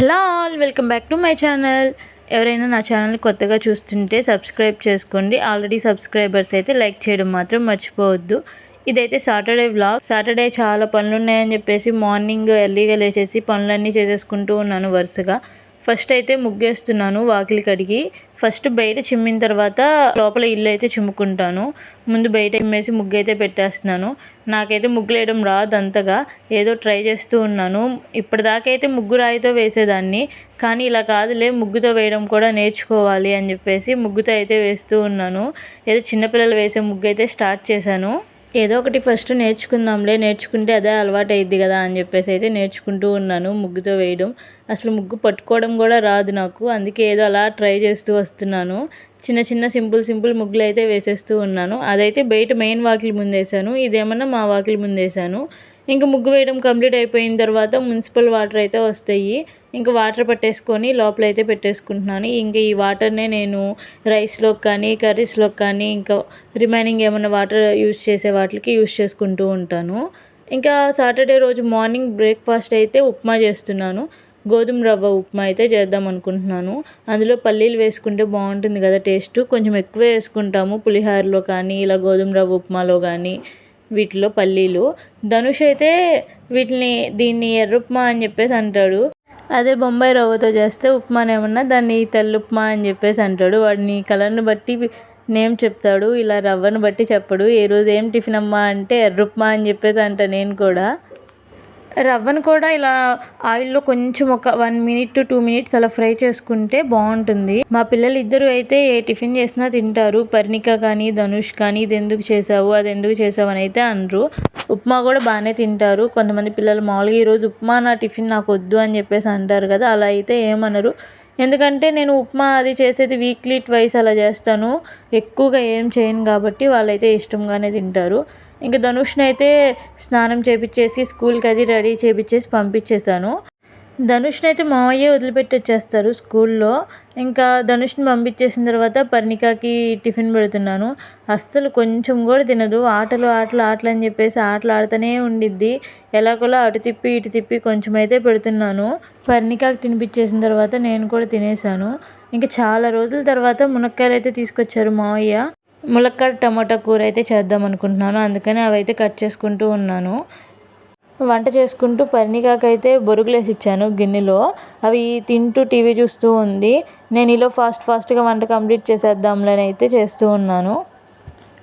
Hello all welcome back to my channel. ఎవరైనా నా channel కొత్తగా చూస్తుంటే సబ్స్క్రైబ్ చేసుకోండి. ఆల్రెడీ సబ్స్క్రైబర్స్ అయితే లైక్ చేయడం మాత్రం మర్చిపోవద్దు. ఇదైతే సాటర్డే వ్లాగ్. సాటర్డే చాలా పనులు ఉన్నాయని చెప్పేసి మార్నింగ్ ఎర్లీగా లేచేసి పనులన్నీ చేసేసుకుంటూ ఉన్నాను వరుసగా. ఫస్ట్ అయితే ముగ్గేస్తున్నాను వాకిలి కడిగి. ఫస్ట్ బయట చిమ్మిన తర్వాత లోపల ఇల్లు అయితే చిమ్ముకుంటాను. ముందు బయట చిమ్మేసి ముగ్గు అయితే పెట్టేస్తున్నాను. నాకైతే ముగ్గులు వేయడం రాదు అంతగా. ఏదో ట్రై చేస్తూ ఉన్నాను. ఇప్పటిదాకైతే ముగ్గు రాయితో వేసేదాన్ని. కానీ ఇలా కాదులే ముగ్గుతో వేయడం కూడా నేర్చుకోవాలి అని చెప్పేసి ముగ్గుతో అయితే వేస్తూ ఉన్నాను. ఏదో చిన్నపిల్లలు వేసే ముగ్గు అయితే స్టార్ట్ చేశాను. ఏదో ఒకటి ఫస్ట్ నేర్చుకుందాంలే నేర్చుకుంటే అదే అలవాటు అయ్యిద్ది కదా అని చెప్పేసి అయితే నేర్చుకుంటూ ఉన్నాను ముగ్గుతో వేయడం. అసలు ముగ్గు పట్టుకోవడం కూడా రాదు నాకు అందుకే ఏదో అలా ట్రై చేస్తూ వస్తున్నాను. చిన్న చిన్న సింపుల్ సింపుల్ ముగ్గులు అయితే వేసేస్తూ ఉన్నాను. అదైతే బయట మెయిన్ వాకిలి ముందేసాను ఇదేమన్నా మా వాకిలి ముందేసాను ఇంకా ముగ్గు వేయడం కంప్లీట్ అయిపోయిన తర్వాత మున్సిపల్ వాటర్ అయితే వస్తాయి. ఇంకా వాటర్ పట్టేసుకొని లోపల అయితే పెట్టేసుకుంటున్నాను. ఇంకా ఈ వాటర్నే నేను రైస్లోకి కానీ కర్రీస్లోకి కానీ ఇంకా రిమైనింగ్ ఏమైనా వాటర్ యూస్ చేసే వాటికి యూస్ చేసుకుంటూ ఉంటాను. ఇంకా సాటర్డే రోజు మార్నింగ్ బ్రేక్ఫాస్ట్ అయితే ఉప్మా చేస్తున్నాను. గోధుమ రవ్వ ఉప్మా అయితే చేద్దాం అనుకుంటున్నాను. అందులో పల్లీలు వేసుకుంటే బాగుంటుంది కదా టేస్ట్. కొంచెం ఎక్కువ వేసుకుంటాము పులిహోరలో కానీ ఇలా గోధుమ రవ్వ ఉప్మాలో కానీ. వీటిలో పల్లీలు. ధనుష్ అయితే వీటిని దీన్ని ఎర్రుప్మా అని చెప్పేసి అంటాడు. అదే బొంబాయి రవ్వతో చేస్తే ఉప్మానేమన్నా దాన్ని తెల్లుప్మా అని చెప్పేసి అంటాడు. వాడిని కలర్ని బట్టి నేమ్ చెప్తాడు. ఇలా రవ్వను బట్టి చెప్పడు. ఏ రోజు ఏం టిఫిన్ అమ్మా అంటే ఎర్రుప్మా అని చెప్పేసి అంట నేను కూడా. రవ్వను కూడా ఇలా ఆయిల్లో కొంచెం ఒక one minute to two minutes అలా ఫ్రై చేసుకుంటే బాగుంటుంది. మా పిల్లలు ఇద్దరు అయితే ఏ టిఫిన్ చేసినా తింటారు. పర్ణిక కానీ ధనుష్ కానీ ఇది ఎందుకు చేసావు? అది ఎందుకు చేసావు? అని అయితే అనరు. ఉప్మా కూడా బాగానే తింటారు. కొంతమంది పిల్లలు మామూలుగా ఈరోజు ఉప్మా నా టిఫిన్ నాకు వద్దు అని చెప్పేసి అంటారు కదా అలా అయితే ఏమనరు. ఎందుకంటే నేను ఉప్మా అది చేసేది వీక్లీ ట్వైస్ అలా చేస్తాను. ఎక్కువగా ఏం చేయను కాబట్టి వాళ్ళైతే ఇష్టంగానే తింటారు. ఇంకా ధనుష్ని అయితే స్నానం చేపించేసి స్కూల్కి అది రెడీ చేపించేసి పంపించేశాను ధనుష్ని అయితే మావయ్య వదిలిపెట్టి వచ్చేస్తారు స్కూల్లో. ఇంకా ధనుష్ని పంపించేసిన తర్వాత పర్ణికాకి టిఫిన్ పెడుతున్నాను. అస్సలు కొంచెం కూడా తినదు. ఆటలు ఆటలు ఆటలు అని చెప్పేసి ఆటలు ఆడుతూనే ఉండిద్ది. ఎలాగోలా అటు తిప్పి ఇటు తిప్పి కొంచెం అయితే పెడుతున్నాను. పర్ణికాకి తినిపించేసిన తర్వాత నేను కూడా తినేసాను. ఇంకా చాలా రోజుల తర్వాత మునక్కాయలు అయితే తీసుకొచ్చారు మావయ్య. ములక్కాడ టమాటా కూర అయితే చేద్దాం అనుకుంటున్నాను. అందుకని అవి అయితే కట్ చేసుకుంటూ ఉన్నాను. వంట చేసుకుంటూ అయితే బొరుగులేసి ఇచ్చాను గిన్నెలో. అవి తింటూ టీవీ చూస్తూ ఉంది. నేను ఇలా ఫాస్ట్ ఫాస్ట్గా వంట కంప్లీట్ చేసేద్దాంలని అయితే చేస్తూ ఉన్నాను.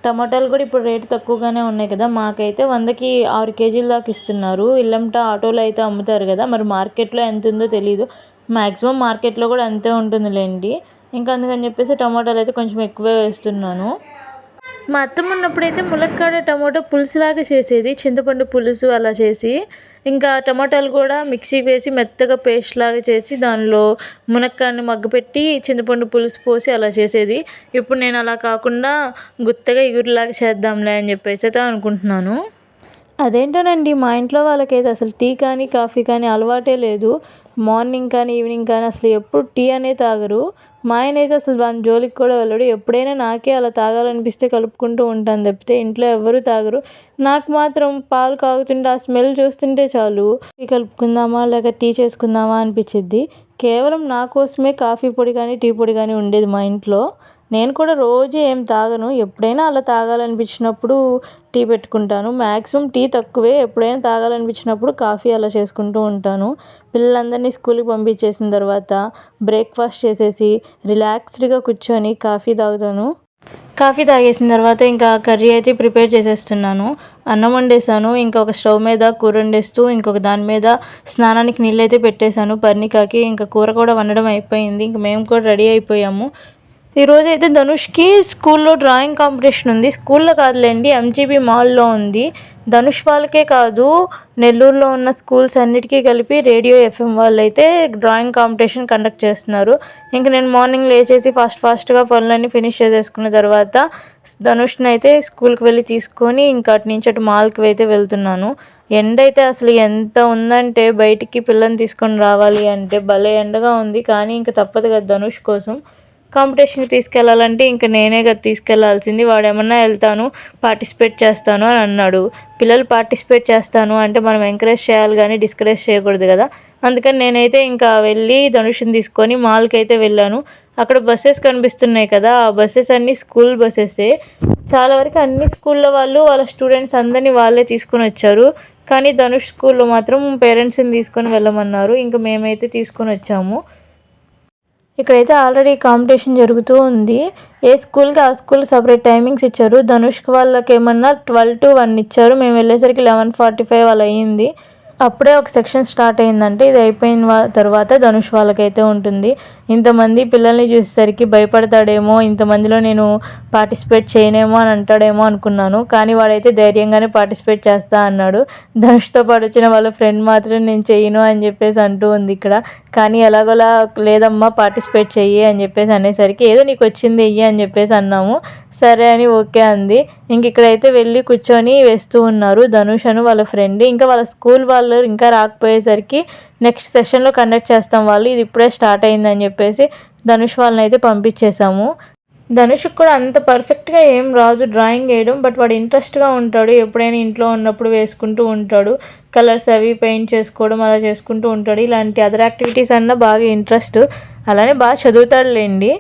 టమాటాలు కూడా ఇప్పుడు రేటు తక్కువగానే ఉన్నాయి కదా. మాకైతే వందకి ఆరు కేజీల దాకా ఇస్తున్నారు. ఇల్లంట ఆటోలో అయితే అమ్ముతారు కదా. మరి మార్కెట్లో ఎంత ఉందో తెలియదు మ్యాక్సిమం మార్కెట్లో కూడా అంతే ఉంటుందిలేండి. ఇంకా అందుకని చెప్పేసి టమాటాలు అయితే కొంచెం ఎక్కువే వేస్తున్నాను. మా అత్తమ్మ ఉన్నప్పుడైతే ములక్కాడ టమాటో పులుసులాగా చేసేది చింతపండు పులుసు అలా చేసి ఇంకా టమాటాలు కూడా మిక్సీకి వేసి మెత్తగా పేస్ట్ లాగా చేసి దానిలో మునక్కాయని మగ్గపెట్టి చింతపండు పులుసు పోసి అలా చేసేది. ఇప్పుడు నేను అలా కాకుండా గుత్తగా ఇగురులాగా చేద్దాంలే అని చెప్పేసి అయితే అనుకుంటున్నాను. అదేంటోనండి మా ఇంట్లో వాళ్ళకైతే అసలు టీ కానీ కాఫీ కానీ అలవాటే లేదు. మార్నింగ్ కానీ ఈవినింగ్ కానీ అసలు ఎప్పుడు టీ అనే తాగరు. మా ఆయన అయితే అసలు దాని జోలికి కూడా వెళ్ళడు. ఎప్పుడైనా నాకే అలా తాగాలనిపిస్తే కలుపుకుంటూ ఉంటాను తప్పితే ఇంట్లో ఎవరు తాగరు. నాకు మాత్రం పాలు కాగుతుంటే ఆ స్మెల్ చూస్తుంటే చాలు. టీ కలుపుకుందామా లేక టీ చేసుకుందామా అనిపించిద్ది కేవలం నా కోసమే కాఫీ పొడి కానీ టీ పొడి కానీ ఉండేది మా ఇంట్లో. నేను కూడా రోజు ఏం తాగను. ఎప్పుడైనా అలా తాగాలనిపించినప్పుడు టీ పెట్టుకుంటాను. మ్యాక్సిమం టీ తక్కువే. ఎప్పుడైనా తాగాలనిపించినప్పుడు కాఫీ అలా చేసుకుంటూ ఉంటాను. పిల్లలందరినీ స్కూల్కి పంపించేసిన తర్వాత బ్రేక్ఫాస్ట్ చేసేసి రిలాక్స్డ్గా కూర్చొని కాఫీ తాగుతాను. కాఫీ తాగేసిన తర్వాత ఇంకా కర్రీ అయితే ప్రిపేర్ చేసేస్తున్నాను. అన్నం వండేసాను ఇంకొక స్టవ్ మీద కూర వండేస్తూ ఇంకొక దాని మీద స్నానానికి నీళ్ళు అయితే పెట్టేశాను. పర్ణికాకి ఇంకా కూర కూడా వండడం అయిపోయింది. ఇంక మేము కూడా రెడీ అయిపోయాము. ఈరోజు అయితే ధనుష్కి స్కూల్లో డ్రాయింగ్ కాంపిటీషన్ ఉంది. స్కూల్లో కాదులేండి ఎంజీబీ మాల్లో ఉంది. ధనుష్ వాళ్ళకే కాదు నెల్లూరులో ఉన్న స్కూల్స్ అన్నిటికీ కలిపి రేడియో ఎఫ్ఎం వాళ్ళు అయితే డ్రాయింగ్ కాంపిటీషన్ కండక్ట్ చేస్తున్నారు. ఇంక నేను మార్నింగ్ లేచేసి ఫాస్ట్ ఫాస్ట్గా పనులన్నీ ఫినిష్ చేసేసుకున్న తర్వాత ధనుష్ని అయితే స్కూల్కి వెళ్ళి తీసుకొని ఇంకా అటు నుంచి అటు మాల్కి అయితే వెళ్తున్నాను. ఎండ అయితే అసలు ఎంత ఉందంటే బయటికి పిల్లని తీసుకొని రావాలి అంటే భలే ఎండగా ఉంది. కానీ ఇంకా తప్పదు కదా ధనుష్ కోసం. కాంపిటీషన్కి తీసుకెళ్ళాలంటే ఇంకా నేనే కదా తీసుకెళ్ళాల్సింది వాడేమన్నా వెళ్తాను పార్టిసిపేట్ చేస్తాను అని అన్నాడు. పిల్లలు పార్టిసిపేట్ చేస్తాను అంటే మనం ఎంకరేజ్ చేయాలి కానీ డిస్కరేజ్ చేయకూడదు కదా. అందుకని నేనైతే ఇంకా వెళ్ళి ధనుషుని తీసుకొని మాల్కి అయితే వెళ్ళాను. అక్కడ బస్సెస్ కనిపిస్తున్నాయి కదా ఆ బస్సెస్ అన్నీ స్కూల్ బస్సెసే. చాలా వరకు అన్ని స్కూళ్ళ వాళ్ళు వాళ్ళ స్టూడెంట్స్ అందరినీ వాళ్ళే తీసుకొని వచ్చారు. కానీ ధనుష్ స్కూల్లో మాత్రం పేరెంట్స్ని తీసుకొని వెళ్ళమన్నారు. ఇంకా మేమైతే తీసుకొని వచ్చాము. ఇక్కడైతే ఆల్రెడీ కాంపిటీషన్ జరుగుతూ ఉంది. ఏ స్కూల్కి ఆ స్కూల్ సపరేట్ టైమింగ్స్ ఇచ్చారు? ధనుష్కి వాళ్ళకి ఏమన్నా ట్వెల్వ్ టు వన్ ఇచ్చారు. మేము వెళ్ళేసరికి లెవెన్ ఫార్టీ ఫైవ్ అలా అయ్యింది అప్పుడే ఒక సెక్షన్ స్టార్ట్ అయిందంటే ఇది అయిపోయిన తర్వాత ధనుష్ వాళ్ళకైతే ఉంటుంది. ఇంతమంది పిల్లల్ని చూసేసరికి భయపడతాడేమో ఇంతమందిలో నేను పార్టిసిపేట్ చేయనేమో అని అంటాడేమో అనుకున్నాను. కానీ వాడైతే ధైర్యంగానే పార్టిసిపేట్ చేస్తా అన్నాడు. ధనుష్తో పాటు వచ్చిన వాళ్ళ ఫ్రెండ్ మాత్రం నేను చేయను అని చెప్పేసి అంటూ ఉంది ఇక్కడ. కానీ ఎలాగోలా లేదమ్మా పార్టిసిపేట్ చెయ్యి అని చెప్పేసి అనేసరికి ఏదో నీకు వచ్చింది అయ్యి అని చెప్పేసి అన్నాము. సరే అని ఓకే అంది. ఇంక ఇక్కడైతే వెళ్ళి కూర్చొని వేస్తూ ఉన్నారు ధనుష్ వాళ్ళ ఫ్రెండ్. ఇంకా వాళ్ళ స్కూల్ వాళ్ళు ఇంకా రాకపోయేసరికి నెక్స్ట్ సెషన్లో కండక్ట్ చేస్తాం వాళ్ళు. ఇది ఇప్పుడే స్టార్ట్ అయిందని చెప్పేసి ధనుష్ వాళ్ళని అయితే పంపించేశాము. ధనుష్కి కూడా అంత పర్ఫెక్ట్గా ఏం రాదు డ్రాయింగ్ వేయడం. బట్ వాడు ఇంట్రెస్ట్గా ఉంటాడు. ఎప్పుడైనా ఇంట్లో ఉన్నప్పుడు వేసుకుంటూ ఉంటాడు. కలర్స్ అవి పెయింట్ చేసుకోవడం అలా చేసుకుంటూ ఉంటాడు. ఇలాంటి అదర్ యాక్టివిటీస్ అన్నా బాగా ఇంట్రెస్ట్ అలానే బాగా చదువుతాడులేండి.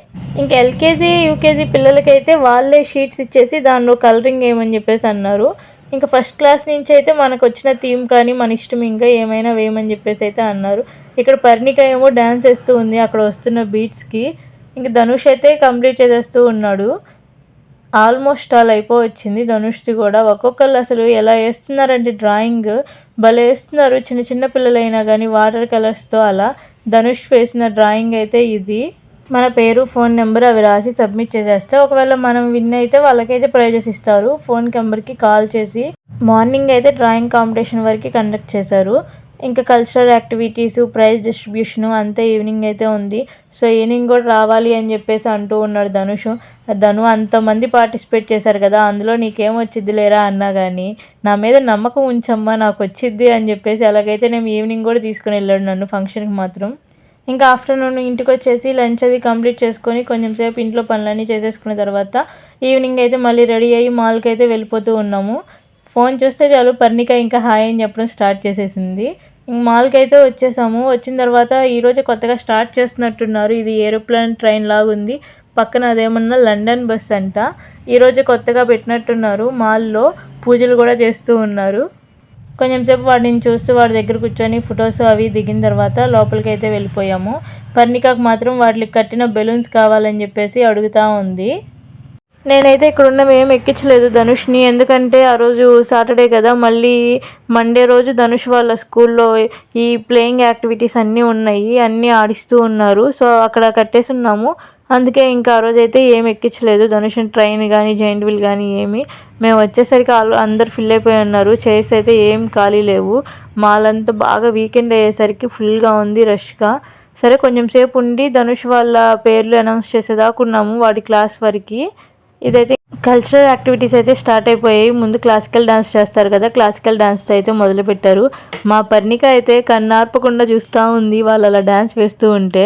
ఇంకా ఎల్కేజీ యూకేజీ పిల్లలకైతే వాళ్ళే షీట్స్ ఇచ్చేసి దానిలో కలరింగ్ ఏమని చెప్పేసి అన్నారు. ఇంకా ఫస్ట్ క్లాస్ నుంచి అయితే మనకు వచ్చిన థీమ్ కానీ మన ఇష్టం ఇంకా ఏమైనా వేయమని చెప్పేసి అయితే అన్నారు. ఇక్కడ పర్ణిక ఏమో డ్యాన్స్ వేస్తూ ఉంది అక్కడ వస్తున్న బీట్స్కి. ఇంక ధనుష్ అయితే కంప్లీట్ చేసేస్తూ ఉన్నాడు. ఆల్మోస్ట్ ఆల్ అయిపోవచ్చింది ధనుష్ది కూడా. ఒక్కొక్కళ్ళు అసలు ఎలా వేస్తున్నారంటే డ్రాయింగ్ భలే వేస్తున్నారు. చిన్న చిన్న పిల్లలైనా కానీ వాటర్ కలర్స్తో అలా. ధనుష్ వేసిన డ్రాయింగ్ అయితే ఇది. మన పేరు ఫోన్ నెంబర్ అవి రాసి సబ్మిట్ చేసేస్తే ఒకవేళ మనం విన్ అయితే వాళ్ళకైతే ప్రైజెస్ ఇస్తారు. ఫోన్ నెంబర్కి కాల్ చేసి మార్నింగ్ అయితే డ్రాయింగ్ కాంపిటీషన్ వరకు కండక్ట్ చేశారు. ఇంకా కల్చరల్ యాక్టివిటీస్ ప్రైజ్ డిస్ట్రిబ్యూషన్ అంతా ఈవినింగ్ అయితే ఉంది. సో ఈవినింగ్ కూడా రావాలి అని చెప్పేసి అంటూ ఉన్నాడు ధనుష్. ధను అంతమంది పార్టిసిపేట్ చేశారు కదా అందులో నీకేం వచ్చిద్ది లేరా అన్నా కానీ నా మీద నమ్మకం ఉంచమ్మా నాకు వచ్చిద్ది అని చెప్పేసి అలాగైతే నేను ఈవినింగ్ కూడా తీసుకుని వెళ్ళాడు నన్ను ఫంక్షన్కి మాత్రం. ఇంకా ఆఫ్టర్నూన్ ఇంటికి వచ్చేసి లంచ్ అది కంప్లీట్ చేసుకొని కొంచెం సేపు ఇంట్లో పనులన్నీ చేసేసుకున్న తర్వాత ఈవినింగ్ అయితే మళ్ళీ రెడీ అయ్యి మాల్కి అయితే వెళ్ళిపోతూ ఉన్నాము. ఫోన్ చూస్తే చాలు పర్ణిక ఇంకా హాయ్ అని చెప్పడం స్టార్ట్ చేసేసింది. ఇంక మాల్కి అయితే వచ్చేసాము. వచ్చిన తర్వాత ఈరోజు కొత్తగా స్టార్ట్ చేస్తున్నట్టున్నారు. ఇది ఏరోప్లేన్ ట్రైన్ లాగా ఉంది పక్కన అదేమన్నా లండన్ బస్ అంట. ఈరోజు కొత్తగా పెట్టినట్టున్నారు. మాల్లో పూజలు కూడా చేస్తూ ఉన్నారు. కొంచెం సేపు వాడిని చూస్తూ వాడి దగ్గర కూర్చొని ఫొటోస్ అవి దిగిన తర్వాత లోపలికి అయితే వెళ్ళిపోయాము. పర్ణికాకు మాత్రం వాటికి కట్టిన బెలూన్స్ కావాలని చెప్పేసి అడుగుతూ ఉంది. నేనైతే ఇక్కడ ఉన్న ఏం ఎక్కించలేదు ధనుష్ని. ఎందుకంటే ఆ రోజు సాటర్డే కదా మళ్ళీ మండే రోజు ధనుష్ వాళ్ళ స్కూల్లో ఈ ప్లేయింగ్ యాక్టివిటీస్ అన్నీ ఉన్నాయి అన్నీ ఆడిస్తూ ఉన్నారు. సో అక్కడ కట్టేసి ఉన్నాము అందుకే ఇంకా ఆ రోజు అయితే ఏం ఎక్కించలేదు. ధనుష్ ట్రైన్ కానీ జైంట్ వీల్ కానీ ఏమి. మేము వచ్చేసరికి వాళ్ళు అందరు ఫిల్ అయిపోయి ఉన్నారు. చైర్స్ అయితే ఏం ఖాళీ లేవు. మాలంతా బాగా వీకెండ్ అయ్యేసరికి ఫుల్గా ఉంది రష్గా సరే కొంచెం సేపు ఉండి ధనుష్ వాళ్ళ పేర్లు అనౌన్స్ చేసేదాకా ఉన్నాము వాడి క్లాస్ వరకు. ఇదైతే కల్చరల్ యాక్టివిటీస్ అయితే స్టార్ట్ అయిపోయాయి. ముందు క్లాసికల్ డాన్స్ చేస్తారు కదా క్లాసికల్ డాన్స్తో అయితే మొదలుపెట్టారు మా పర్ణిక అయితే కన్నార్పకుండా చూస్తూ ఉంది వాళ్ళు అలా డాన్స్ వేస్తూ ఉంటే.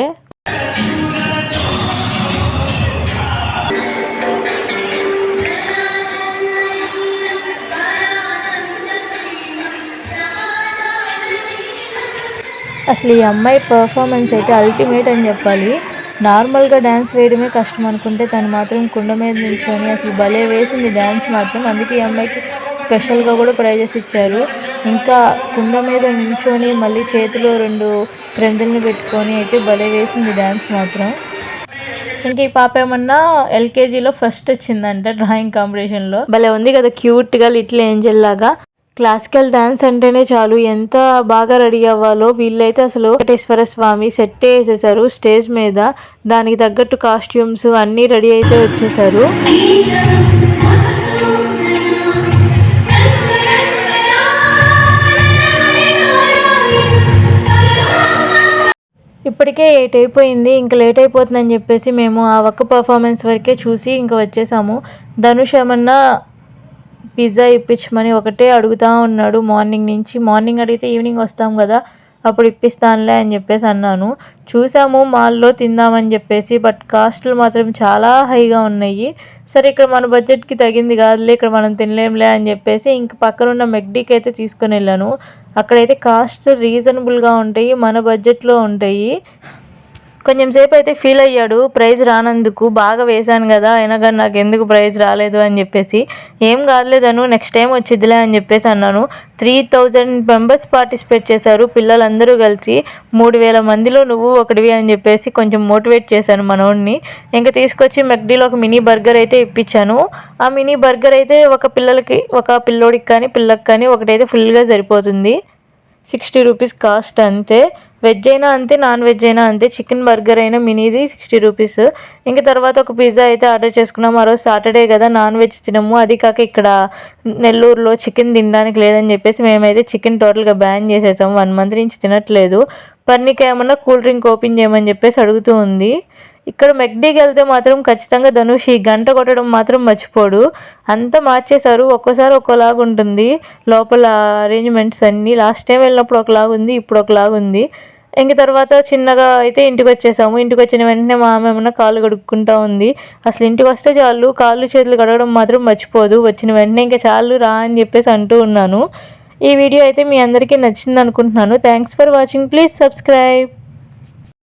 అసలు ఈ అమ్మాయి పర్ఫార్మెన్స్ అయితే అల్టిమేట్ అని చెప్పాలి. నార్మల్గా డ్యాన్స్ వేయడమే కష్టం అనుకుంటే తను మాత్రం కుండ మీద నిల్చొని అసలు భలే వేసింది డ్యాన్స్ మాత్రం. అందుకే ఈ అమ్మాయికి స్పెషల్గా కూడా ప్రైజెస్ ఇచ్చారు. ఇంకా కుండ మీద నిల్చొని మళ్ళీ చేతిలో రెండు ఫ్రెండ్ని పెట్టుకొని అయితే భలే వేసింది డ్యాన్స్ మాత్రం. ఇంకా ఈ పాప ఏమన్నా ఎల్కేజీలో ఫస్ట్ వచ్చిందంట డ్రాయింగ్ కాంపిటీషన్లో. భలే ఉంది కదా క్యూట్గా లిటిల్ ఏంజల్ లాగా. క్లాసికల్ డ్యాన్స్ అంటేనే చాలు. ఎంత బాగా రెడీ అవ్వాలో వీళ్ళైతే అసలు వెంకటేశ్వర స్వామి సెట్ వేసేసారు స్టేజ్ మీద. దానికి తగ్గట్టు కాస్ట్యూమ్స్ అన్నీ రెడీ అయితే వచ్చేసారు. ఇప్పటికే ఎయిట్ అయిపోయింది. ఇంకా లేట్ అయిపోతుందని చెప్పేసి మేము ఆ ఒక్క పర్ఫార్మెన్స్ వరకే చూసి ఇంకా వచ్చేసాము. ధనుష్ ఏమన్నా పిజ్జా ఇప్పించమని ఒకటే అడుగుతూ ఉన్నాడు మార్నింగ్ నుంచి. మార్నింగ్ అడిగితే ఈవినింగ్ వస్తాం కదా అప్పుడు ఇప్పిస్తానులే అని చెప్పేసి అన్నాను. చూసాము మాల్లో తిందామని చెప్పేసి బట్ కాస్ట్లు మాత్రం చాలా హైగా ఉన్నాయి. సరే ఇక్కడ మన బడ్జెట్కి తగింది కాదులే ఇక్కడ మనం తినలేంలే అని చెప్పేసి ఇంక పక్కనున్న మెగ్డీకి అయితే తీసుకొని వెళ్ళాను. అక్కడైతే కాస్ట్ రీజనబుల్గా ఉంటాయి మన బడ్జెట్లో ఉంటాయి. కొంచెం సేపు అయితే ఫీల్ అయ్యాడు. ప్రైజ్ రానందుకు బాగా వేశాను కదా అయినా కానీ నాకు ఎందుకు ప్రైజ్ రాలేదు అని చెప్పేసి. ఏం కాదులేదను నెక్స్ట్ టైం వచ్చిద్దిలే అని చెప్పేసి అన్నాను. త్రీ థౌజండ్ మెంబర్స్ పార్టిసిపేట్ చేశారు. పిల్లలందరూ కలిసి మూడు వేల మందిలో నువ్వు ఒకటివి అని చెప్పేసి కొంచెం మోటివేట్ చేశాను మనోడిని. ఇంకా తీసుకొచ్చి మెక్డీలో ఒక మినీ బర్గర్ అయితే ఇప్పించాను. ఆ మినీ బర్గర్ అయితే ఒక పిల్లలకి ఒక పిల్లోడికి కానీ పిల్లకి కానీ ఒకటైతే ఫుల్గా సరిపోతుంది. సిక్స్టీ రూపీస్ కాస్ట్ అంతే. వెజ్ అయినా అంతే నాన్ వెజ్ అయినా అంతే. చికెన్ బర్గర్ అయినా మినీది సిక్స్టీ రూపీస్. ఇంకా తర్వాత ఒక పిజ్జా అయితే ఆర్డర్ చేసుకున్నాం. ఆ రోజు సాటర్డే కదా నాన్ వెజ్ తినము. అది కాక ఇక్కడ నెల్లూరులో చికెన్ తినడానికి లేదని చెప్పేసి మేమైతే చికెన్ టోటల్గా బ్యాన్ చేసేసాము. వన్ మంత్ నుంచి తినట్లేదు. పన్నీకి ఏమన్నా కూల్ డ్రింక్ ఓపెన్ చేయమని చెప్పేసి అడుగుతూ ఉంది. ఇక్కడ మెక్డీకి వెళ్తే మాత్రం ఖచ్చితంగా ధనుష్ ఈ గంట కొట్టడం మాత్రం మర్చిపోడు. అంతా మార్చేశారు. ఒక్కోసారి ఒక్కోలాగా ఉంటుంది. లోపల అరేంజ్మెంట్స్ అన్నీ. లాస్ట్ టైం వెళ్ళినప్పుడు ఒకలాగా ఉంది ఇప్పుడు ఒకలాగా ఉంది ఇంక తర్వాత చిన్నగా అయితే ఇంటికి వచ్చేసాము ఇంటికి వచ్చిన వెంటనే మా ఆమె ఏమన్నా కాళ్ళు కడుక్కుంటా ఉంది. అసలు ఇంటికి వస్తే చాలు కాళ్ళు చేతులు కడగడం మాత్రం మర్చిపోదు. వచ్చిన వెంటనే ఇంకా చాలు రా అని చెప్పేసి అంటూ ఉన్నాను. ఈ వీడియో అయితే మీ అందరికీ నచ్చింది అనుకుంటున్నాను thanks for watching please subscribe